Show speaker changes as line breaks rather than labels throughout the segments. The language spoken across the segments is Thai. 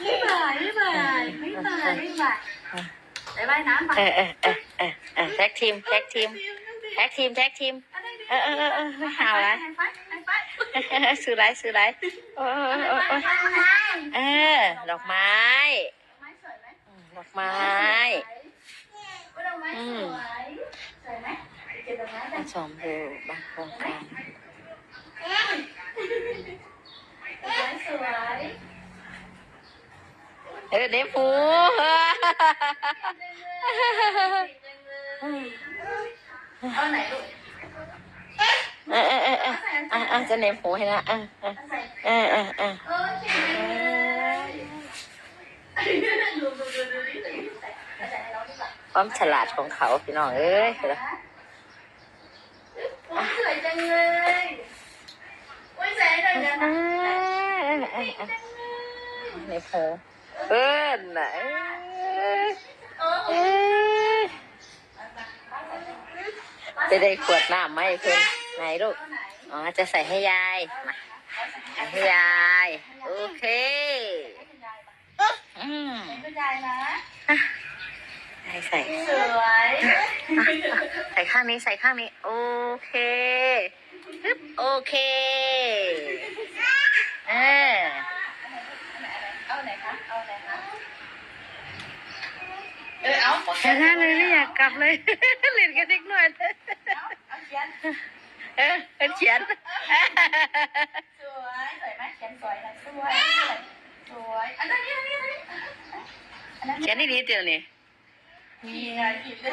ไม่ไห
วไม่ไหวไม่ไหวไม่ไหวไปว่ายน้ำไป
เออเออเออเออแท็กทีมแท็กทีมแท็กทีมแท็กทีม เออเออเออเอหาวละซื้อไรซื้อไรโอ้ยโอ้ยโอ้ยเออดอกไม้ดอกไม้อืมสองเบลบางโครงการสวย เออเดฟู
เอาไหนลูก
เออเออเออเอออะอะจะเนฟูให้นะเออเออเออเออเออ
โอเคดูดูดูดูดิใส่ใส่ให้เราดีกว่า
ความฉลาดของเขาพี่น้องเอ้ย
สวยจังเลยโอ้ยใส่ให้หน่อยนะ
เนฟหู เออไหนเออจะได้ขวดน้ำไหมเพื่อนไหนลูก อ๋อ จะใส่ให้ยาย มาใส่ให้ยาย โอเคอืม
ยายนะ
ยายใส่
สวย
ใส่ข้างนี้ใส่ข้างนี้ โอเค โอเค เออ
เอาไหนคะเอาไหนคะ
แค่นั้นเลยไม่อยากกลับเลยเล่นกันเด็กหน่อย
เอาเอเขียน
เออเขียน
สวยสวยไหมเขียนสวยนะสวยสวยอันนั้นนี่อันนี้อันนี้อันนั้น
เขียนนี่ดีเดียวนี่
มีไงผิดเลย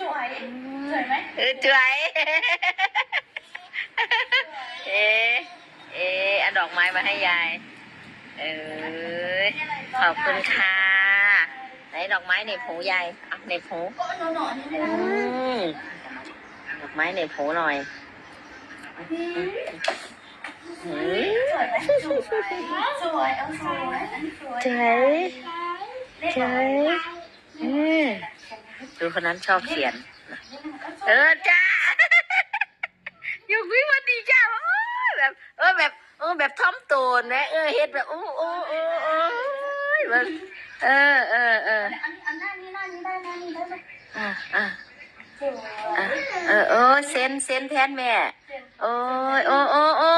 สวยสวยไหม
เออจ่วยเอเอ๊ะเอดอกไม้มาให้ยายเออขอบคุณค่ะ ไหนดอกไม้ในหูใหู
โอ้หนอนหนอนนี่
อืมดอกไม้ในหูหน่อยอืม
สวยสวยสวยเอาสวยอันนี้สวย
เจ๋ยเจ๋ยอืมดูคนนั้นชอบเขียน เออจ้าอยู่วิวันดีจ้าโอ้ยแบบเออแบบเออแบบทอมโตนนะเออเฮ็ดแบบโอ้โอ้ ยเออเออเออ
อันนี้อันหน้านี้หน้านี้ได้หน้านี้ได้ไหม
อะอะ
สวย
อะเออเออเซนเซนแทนแม่โอ้ยโอ้โอ้โอ้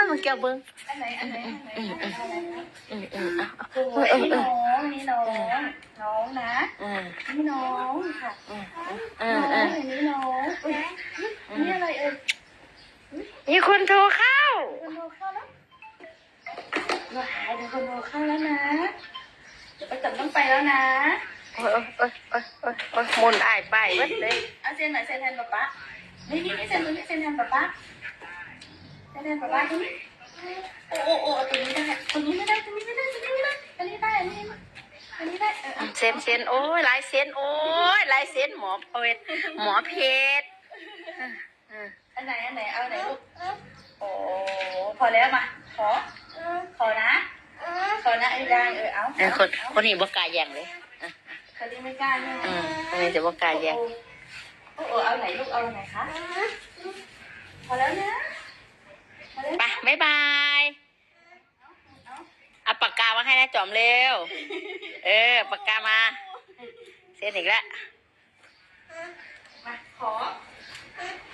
ยมันเกี่ยวเบิ้ง
อันไหนอันไหนอันไหนอันไหน
อืมอืมอะ
สวยนี่น้องนี่น้องน้องนะ
อืม
นี่น้องค่ะ
อืม
น้
อื
อ
ม
ง
อืม
อันนี้น้องนี่อะไรเอ่ย
มีคนโทรเข้า
คนโดเข้าแล้วว้าวเดี๋ยวคนโดเข้าแล้วนะเดี๋ยวไไปจับต้องไปแล้วนะ
โอ้ยโอ้ยโอ้ยโอ้ยโอ้ยมุนอ้ายไปเบิดเลย
เอาเซ็นหน่อยเซ็นแทนป๊าป๊านี่นี่นี่เซ็นตรงนี้เซ็นแทนป๊าป๊าเซ็นแทนป๊าป๊าตรงนี้โอ้โอ้โอ้ตรงนี้ได้ตรงนี้ไม่ได้ตรงนี้ไม่ได้ตรงนี้ไม่ได้อันนี้ได้อันนี้อันนี้ได้เซ็
นเซ็นโอ้ยลายเซ็นโอ้ยลายเซ็นหมอเพชรหมอเพชรอั
นไหนอันไหนเอาไหนลูกโอ้พอแล้วมาขอขอนะ อนะไอ้ยายเออเอา
เออคนคนนี้บ่กล้าแย่งเลยอะ
คนนี้ไม่กล้าเนี่ย
อืมคนนี้จะบ่กล้าแย่ง
โอ้โอ้เอาไหนลูกเอาไหนคะพอแล้วนะพอแล้ว
ไปบ๊ายบายเอาปากกามาให้นะจอมเร็ว เออปากกามาเซ็นอีกแล้ว
มาขอ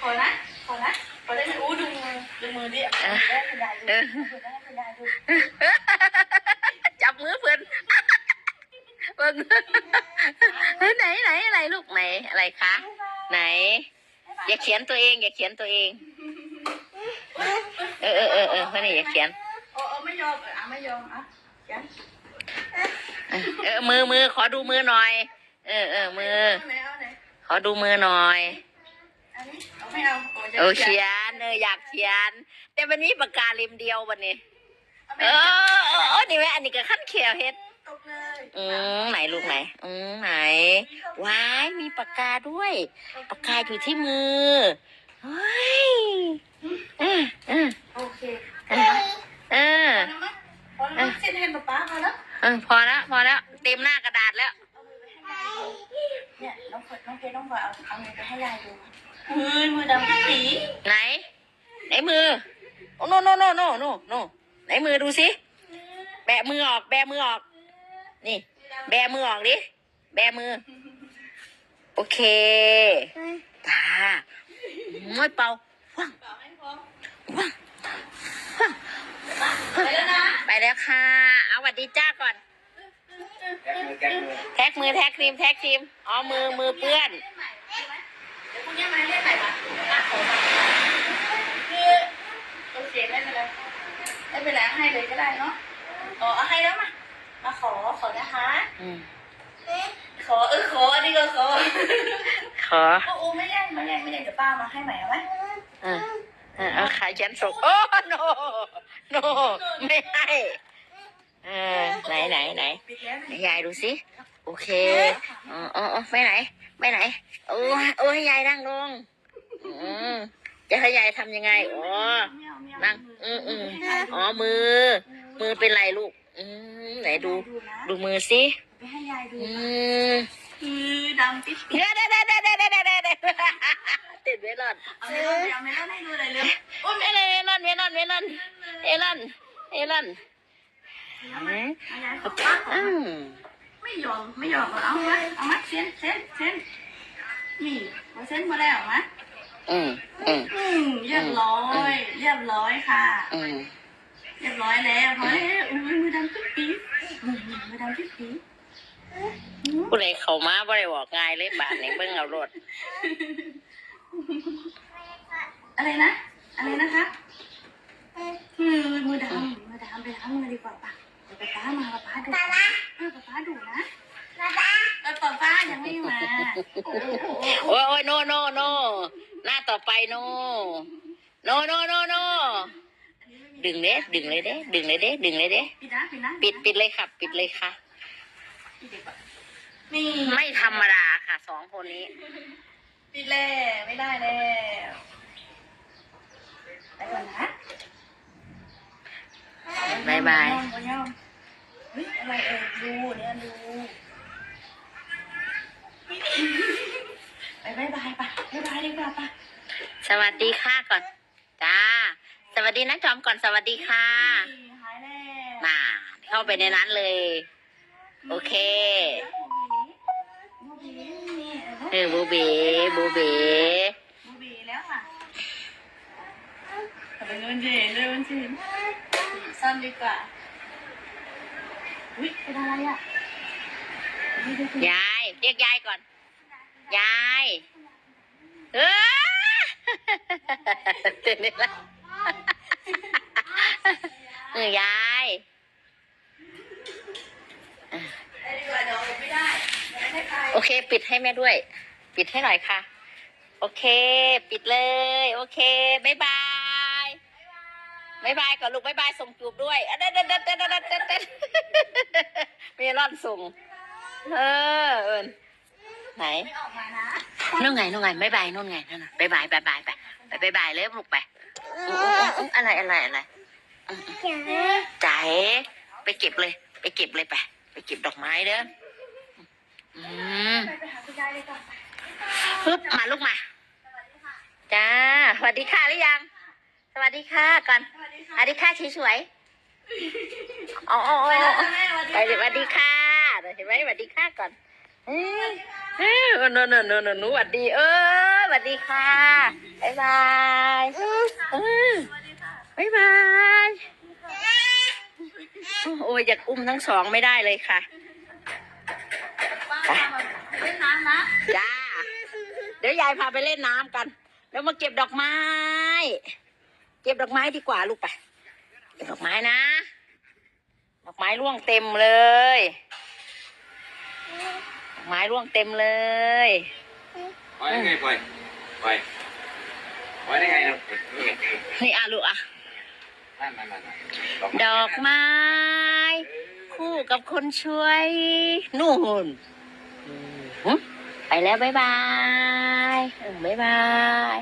ขอนะ ขอนะ ขอได้ไหมอู้ดูมือดูมือดิเอาได้คุณยายดู
เออ
เอาได้คุณยายดู
จั บมือเพื่อนเบิ่งไหนไหนอะไรลูกไหนอะไรคะไหน อย่าเขียนตัวเอง อย่าเขียนตัวเอง เออเออเออเออเพื่อนี่อย่าเขียน
โอ้ไม่ยอมออเอาไม่ยอมอะเขียน
เออมือมือขอดูมือหน่อย เออเออมือ ขอดูมือหน่อย
เอาไม่เอาโอ
เออเขียนเอออยากเขียน แต่วันนี้ปากกาเล่มเดียววันนี้
เอา
เอ
ไม่
อ
เอา
เออเออนี่แม่อันนี้ก็ขั้นเขียวเฮ็ด
ตกเลย
อืมไหนลูกไหนอืมไหนว้ายมีปากกาด้วย ปากกาอยู่ที่มือเฮ้ยเออเออ
โอเค
เออเออ
พอแล้วมั้งพอแล้วมั้งเซ็นให้ป๊าป๊าพอแล้ว
เออพอแล้วพอแล้วเต็มหน้ากระดาษแล้ว
เอามือไปให้ยายดูเนี่ยน้องเฟิร์นน้องเพชรน้องพลอยเอาเอามือไปให้ยายดูมือมือดำปี
ไหนไหนมือโอ้โนโนโนโนโนโน ไหนมือดูสิแบะมือออก แบะมือออก นี่ แบมือออกดิแบมือ โอเคตาไม่เป่าว่าง
เป่า
ว่างว่าง
ไปแล้วนะ
ไปแล้วค่ะ เอาหวัดดีจ้าก่อน แท็กมือแท็กครีมแท็กครีมอ๋อมือมือเปื้อน
เล่นใหม่ได้ไหมเดี๋ยวพรุ่งนี้มาเล่นใหม่ปะอะขอมาคือโอเคไม่เป็นไร ไม่เป็นไรให้เลยก็ได้เนาะอ๋อเอาให้แล้วมามาขอขอนะคะ
อืม
ขอเออขออันนี้ก็ขอ
ขอ
โอ้โอ้ไม่แย่งไม่แย่งไม่แย่งเดี๋ยวป้ามาให้ใหม่เอาไหม
อ่าอ่าเอาขายันส่งโอ้โนโนไม่ให้เออไหนไหนไหน
ปิดแล้ว
ไหนยายดูสิโอเคอ๋ออ๋ออ๋อไปไหนไปไหนโอ้ยโอ้ยยายนั่งลงอืม จะให้ยายทำยังไง อ๋อ นั่ง อืมอืมอ๋อ มือ มือเป็นไรลูก อืมไหนดู
ดูนะ
ดูมือสิ
ไปให้ยายดู
อื
นะ
ม
คือดำปิ๊ดปิ๊ด
เด้เด้เด้เด้เด้เด้เด้เด้ติดเวลอน
เอาไม่ต้องเอาไม่ต้องให้ดูเลยเลยโอ้ย
เอเลนอนเวลอนเวลอนเอลอนเอลอน
เอาไหมเอายายขอป้าขอ
อืม
ไม่ยอม ไม่ยอมเอาไหมเอาไหมเส้นเส้นเส้นนี่เอาเส้นมาแล้วไหม
อืมอืม
อืมเรียบร้อย เรียบร้อยค่ะ
อืม
เรียบร้อยแล้วเฮ้ยอุ้ยมือดำปิ๊ดปิ๊ดมือมือดำปิ๊ดปิ๊ด
ผู้ใดเข้ามาบ่ได้บอกง่ายเลยบาทนี้เบิ่งเอารถ
อะไรนะ อะไรนะคะมือมือดำมือดำไปล้างมือดีกว่าปะเดี๋ยวป้ามาป้าดูนะเออป้าดูนะป้าป้าป้ายังไม่มา โอ้โห
โอ้ยโอ้ยโนโนโนหน้า ต่อไปโน โนโนโนโนดึงเด้ดึงเลยเด้ดึงเลยเด้ดึงเลยเด้
ปิดนะปิดนะ
ปิดปิดเลยค่ะ ปิดเลยค่ะ
ปิดดีกว่านี่
ไม่ธรรมดาค่ะสองคนนี้
ปิดแล้วไม่ได้แล้วไปก่อนนะ
บายบาย
ยอมยอมเฮ้ยอะไรเอ่ยดูเนี่ยดูไปบายบายปะบายบายดีกว่าปะ
สวัสดีค่ะก่อน จ้า สวัสดีนะจอมก่อนสวัสดีค่ะ
หายแล้ว
มาเข้าไปในนั้นเลย โอเค
บูบีนี่
เออบูเบบูเบ
บูบีแล้วค่ะเอาไปเงินเจนเงินเจนซ่อนดีกว่าอุ้ยเป็นอะไรอะนี่ดูสิ
ยาย เรียกยายก่อน ยาย เออ เต้นเลยละเออยาย
ไปดีกว่าเดี๋ยวไม่ได้เดี๋ยวไม่ได้ไป
โอเค ปิดให้แม่ด้วย ปิดให้หน่อยค่ะ โอเค ปิดเลย โอเคบายบายบายบายก่อนลูกบายบายส่งจูบด้วยอะเด็ดเด็ดเด็ดเด็ดเด็ดเด็ดเด็ดเมลอนส่ง เออเอิญ ไหน
ไม่ออกมานะ
นู่นไงนู่นไงบายบายนู่นไงนั่นน่ะบายบายบายบายไปไปบายบายเลยลูกไปอุ๊ยอุ๊ยอุ๊ยอุ๊ยอะไรอะไรอะไรอืมอืมใจไปเก็บเลย ไปเก็บเลยไปไปเก็บดอกไม้เด้ออืม
ไปไปหาคุณยายเลยก่อนไป
ปึ๊บมาลูกมาจ้าสวัสดีค่ะหรือยัง สวัสดีค่ะก่อน
สวัสดี
ส
ค่ะ
วัสดีค่ะสวยๆอ๋ออ๋ออ๋
ไป
อ
แล้ว
อ๋อ
แม่สวัสดี
ไปเลยสวัสดีค่ะเห็นไหมสวัสดีค่ะก่อนเอ้ย เอ้ยโนโนโนโนหนูสวัสดีเออสวัสดีค่ะบ๊ายบายเออ
สวัสดีค่ะ
บ๊ายบายโอ้ยอยากอุ้มทั้งสองไม่ได้เลยค่ะ
ป้าพามาเล่นน้ำนะ
จ้า เดี๋ยวยายพาไปเล่นน้ำกัน แล้วมาเก็บดอกไม้ เก็บดอกไม้ดีกว่าลูกไปเก็บดอกไม้นะ ดอกไม้ร่วงเต็มเลยดอก ไม้ร่วงเต็มเลย
ปล่อยได้ไงปล่อยปล่อยปล่อยได้ไงนะนี่ไง
นี่อะลูกอะ
นั่นนั่นนั่นนั่น
ดอกไม้ คู่กับคนช่วย นู่นอืมไปแล้ว บ๊ายบายเออบ๊ายบาย